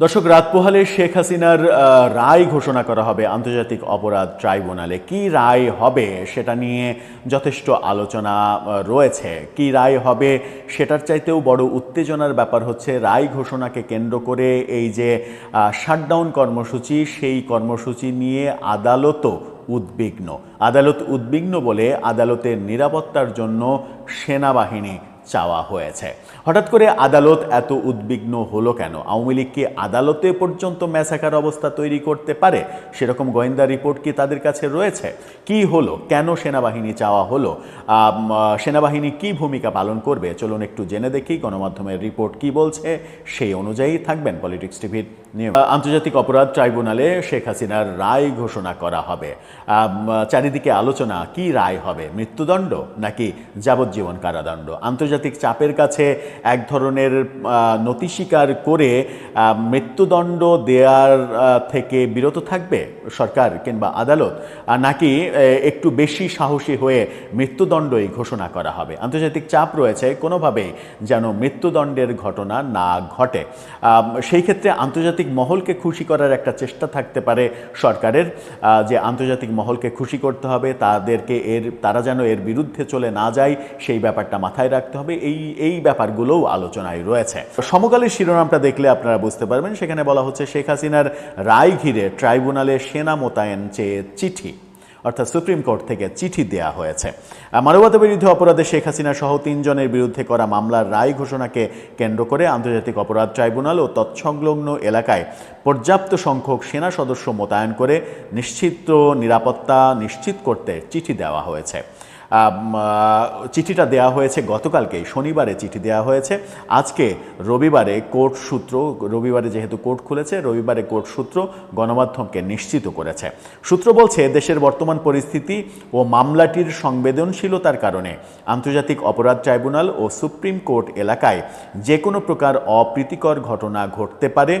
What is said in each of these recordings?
দর্শক রাত পোহালে শেখ হাসিনার রায় ঘোষণা করা হবে আন্তর্জাতিক অপরাধ ট্রাইব্যুনালে। কি রায় হবে সেটা নিয়ে যথেষ্ট আলোচনা রয়েছে। কি রায় হবে সেটার চাইতেও বড় উত্তেজনার ব্যাপার হচ্ছে, রায় ঘোষণাকে কেন্দ্র করে এই যে শাটডাউন কর্মসূচি, সেই কর্মসূচি নিয়ে আদালতও উদ্বিগ্ন। আদালত উদ্বিগ্ন বলে আদালতের নিরাপত্তার জন্য সেনাবাহিনী চাওয়া হয়েছে। হঠাৎ করে আদালত এত উদ্বিগ্ন হলো কেন? আওয়ামী লীগ কি আদালতে পর্যন্ত ম্যাসাকার অবস্থা তৈরি করতে পারে? সেরকম গোয়েন্দা রিপোর্ট কি তাদের কাছে রয়েছে? কি হলো? কেন সেনাবাহিনী চাওয়া হলো? সেনাবাহিনী কি ভূমিকা পালন করবে? চলুন একটু জেনে দেখি গণমাধ্যমের রিপোর্ট কি বলছে। সেই অনুযায়ী থাকবেন পলিটিক্স টিভির আন্তর্জাতিক অপরাধ ট্রাইব্যুনালে শেখ হাসিনার রায় ঘোষণা করা হবে। চারিদিকে আলোচনা কি রায় হবে? মৃত্যুদণ্ড নাকি যাবজ্জীবন কারাদণ্ড? আন্তর্জাতিক চাপের কাছে এক ধরনের নতি স্বীকার করে মৃত্যুদণ্ড দেওয়ার থেকে বিরত থাকবে সরকার কিংবা আদালত নাকি একটু বেশি সাহসী হয়ে মৃত্যুদণ্ডই ঘোষণা করা হবে। আন্তর্জাতিক চাপ রয়েছে, কোনোভাবেই যেন মৃত্যুদণ্ডের ঘটনা না ঘটে। সেই ক্ষেত্রে আন্তর্জাতিক মহলকে খুশি করার একটা চেষ্টা থাকতে পারে সরকারের যে আন্তর্জাতিক মহলকে খুশি করতে হবে, তাদেরকে এর, তারা যেন এর বিরুদ্ধে চলে না যায়, সেই ব্যাপারটা মাথায় রাখতে হবে। এই এই ব্যাপারগুলোও আলোচনায় রয়েছে। সমকালের শিরোনামটা দেখলে আপনারা বুঝতে পারবেন, সেখানে বলা হচ্ছে শেখ হাসিনার রায় ঘিরে ট্রাইব্যুনালে সেনা মোতায়েন চেয়ে চিঠি, অর্থাৎ সুপ্রিম কোর্ট থেকে চিঠি দেয়া হয়েছে। মানবতা বিরুদ্ধে অপরাধে শেখ হাসিনা সহ তিনজনের বিরুদ্ধে করা মামলার রায় ঘোষণাকে কেন্দ্র করে আন্তর্জাতিক অপরাধ ট্রাইব্যুনাল ও তৎসংলগ্ন এলাকায় পর্যাপ্ত সংখ্যক সেনা সদস্য মোতায়েন করে নিশ্চিত নিরাপত্তা নিশ্চিত করতে চিঠি দেওয়া হয়েছে। চিঠিটা দেওয়া হয়েছে গতকালকেই, শনিবারে চিঠি দেওয়া হয়েছে। আজকে রবিবারে কোর্ট সূত্র, রবিবারে যেহেতু কোর্ট খুলেছে, রবিবারে কোর্ট সূত্র গণমাধ্যমকে নিশ্চিত করেছে। সূত্র বলছে, দেশের বর্তমান পরিস্থিতি ও মামলাটির সংবেদনশীলতার কারণে আন্তর্জাতিক অপরাধ ট্রাইব্যুনাল ও সুপ্রিম কোর্ট এলাকায় যে কোনো প্রকার অপ্রীতিকর ঘটনা ঘটতে পারে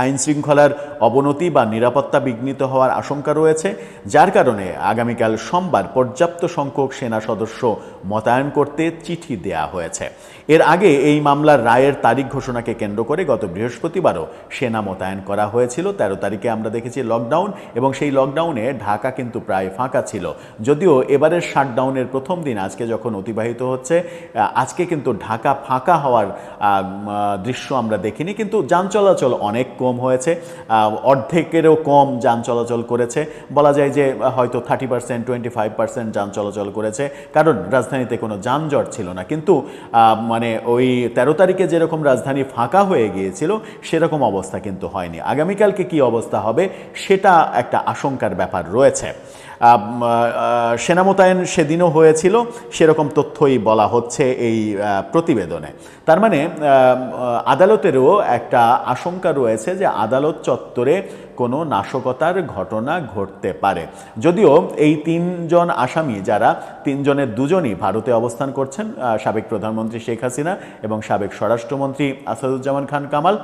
আইন শৃঙ্খলার অবনতি বা নিরাপত্তা বিঘ্নিত হওয়ার আশঙ্কা রয়েছে, যার কারণে আগামীকাল সোমবার পর্যাপ্ত সংখ্যক সেনা সদস্য মোতায়েন করতে চিঠি দেয়া হয়েছে। এর আগে এই মামলার রায়ের তারিখ ঘোষণাকে কেন্দ্র করে গত বৃহস্পতিবারও সেনা মোতায়েন করা হয়েছিল। তেরো তারিখে আমরা দেখেছি লকডাউন এবং সেই লকডাউনে ঢাকা কিন্তু প্রায় ফাঁকা ছিল। যদিও এবারের শাটডাউনের প্রথম দিন আজকে যখন অতিবাহিত হচ্ছে আজকে কিন্তু ঢাকা ফাঁকা হওয়ার দৃশ্য আমরা দেখিনি। কিন্তু যান চলাচল অনেক কম হয়েছে অর্ধেকেরও কম যান চলাচল করেছে। বলা যায় যে, হয়তো thirty percent twenty five percent যান চলাচল করেছে, কারণ রাজধানীতে কোনো যানজট ছিল না। কিন্তু মানে ওই তেরো তারিখে যেরকম রাজধানী ফাঁকা হয়ে গিয়েছিল, সেরকম অবস্থা কিন্তু হয়নি। আগামীকালকে কি অবস্থা হবে, সেটা একটা আশঙ্কার ব্যাপার রয়েছে। সেনা মোতায়েন সেদিনও হয়েছিল, সেরকম তথ্যই বলা হচ্ছে এই প্রতিবেদনে। তার মানে আদালতেরও একটা আশঙ্কা রয়েছে যে আদালত চত্বরে কোনো নাশকতার ঘটনা ঘটতে পারে। যদিও এই তিনজন আসামি যারা, তিনজনের দুজনই ভারতে অবস্থান করছেন সাবেক প্রধানমন্ত্রী শেখ হাসিনা এবং সাবেক স্বরাষ্ট্রমন্ত্রী আসাদুজ্জামান খান কামাল,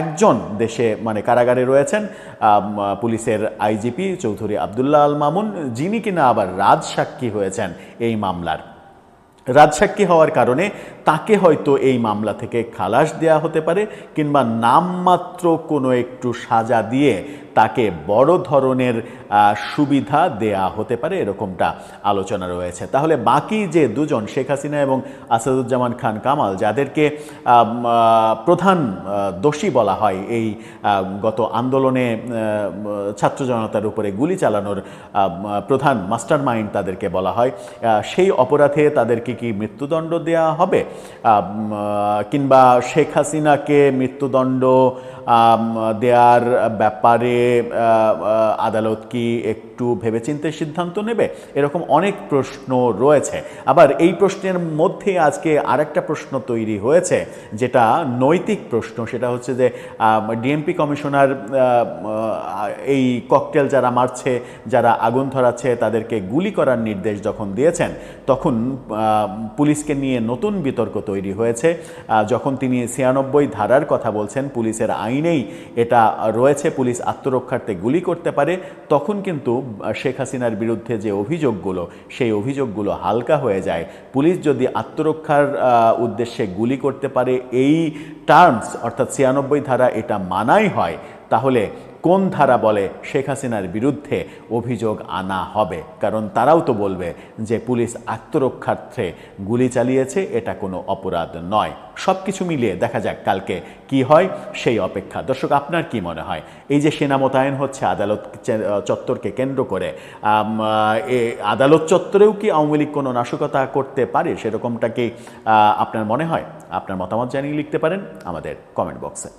একজন দেশে মানে কারাগারে রয়েছেন পুলিশের আইজিপি চৌধুরী আবদুল্লাহ আল মামুন, যিনি কিনা আবার রাজসাক্ষী হয়েছেন এই মামলার। রাজসাক্ষী হওয়ার কারণে তাকে হয়তো এই মামলা থেকে খালাস দেয়া হতে পারে কিংবা নামমাত্র কোনো একটু সাজা দিয়ে তাকে বড় ধরনের সুবিধা দেয়া হতে পারে এরকমটা আলোচনা রয়েছে। তাহলে বাকি যে দুজন, শেখ হাসিনা এবং আসাদুজ্জামান খান কামাল, যাদেরকে প্রধান দোষী বলা হয় এই গত আন্দোলনে ছাত্র জনতার উপরে গুলি চালানোর প্রধান মাস্টার মাইন্ড তাদেরকে বলা হয় সেই অপরাধে তাদেরকে কি মৃত্যুদণ্ড দেয়া হবে? কিংবা শেখ হাসিনাকে মৃত্যুদণ্ড আম, দেওয়ার ব্যাপারে আদালত কি একটু ভেবেচিন্তে সিদ্ধান্ত নেবে? এরকম অনেক প্রশ্ন রয়েছে। আবার এই প্রশ্নের মধ্যে আজকে আরেকটা প্রশ্ন তৈরি হয়েছে যেটা নৈতিক প্রশ্ন সেটা হচ্ছে যে ডিএমপি কমিশনার এই ককটেল যারা মারছে যারা আগুন ধরাচ্ছে তাদেরকে গুলি করার নির্দেশ যখন দিয়েছেন তখন পুলিশকে নিয়ে নতুন বিতর্ক তৈরি হয়েছে। যখন তিনি ছিয়ানব্বই ধারার কথা বলছেন, পুলিশের আইনেই এটা রয়েছে, পুলিশ আত্মরক্ষার্থে গুলি করতে পারে, তখন কিন্তু শেখ হাসিনার বিরুদ্ধে যে অভিযোগগুলো, সেই অভিযোগগুলো হালকা হয়ে যায়। পুলিশ যদি আত্মরক্ষার উদ্দেশ্যে গুলি করতে পারে, এই টার্মস, অর্থাৎ ছিয়ানব্বই ধারা এটা মানাই হয়, তাহলে কোন ধারা বলে শেখ হাসিনার বিরুদ্ধে অভিযোগ আনা হবে? কারণ তারাও তো বলবে যে পুলিশ আত্মরক্ষার্থে গুলি চালিয়েছে, এটা কোনো অপরাধ নয়। সব কিছু মিলিয়ে দেখা যাক কালকে কি হয়, সেই অপেক্ষা। দর্শক, আপনার কি মনে হয়? এই যে সেনা মোতায়েন হচ্ছে আদালত চত্বরকে কেন্দ্র করে আদালত চত্বরেও কি আওয়ামী লীগ কোনো নাশকতা করতে পারে? সেরকমটা কি আপনার মনে হয়? আপনার মতামত জানিয়ে লিখতে পারেন আমাদের কমেন্ট বক্সে।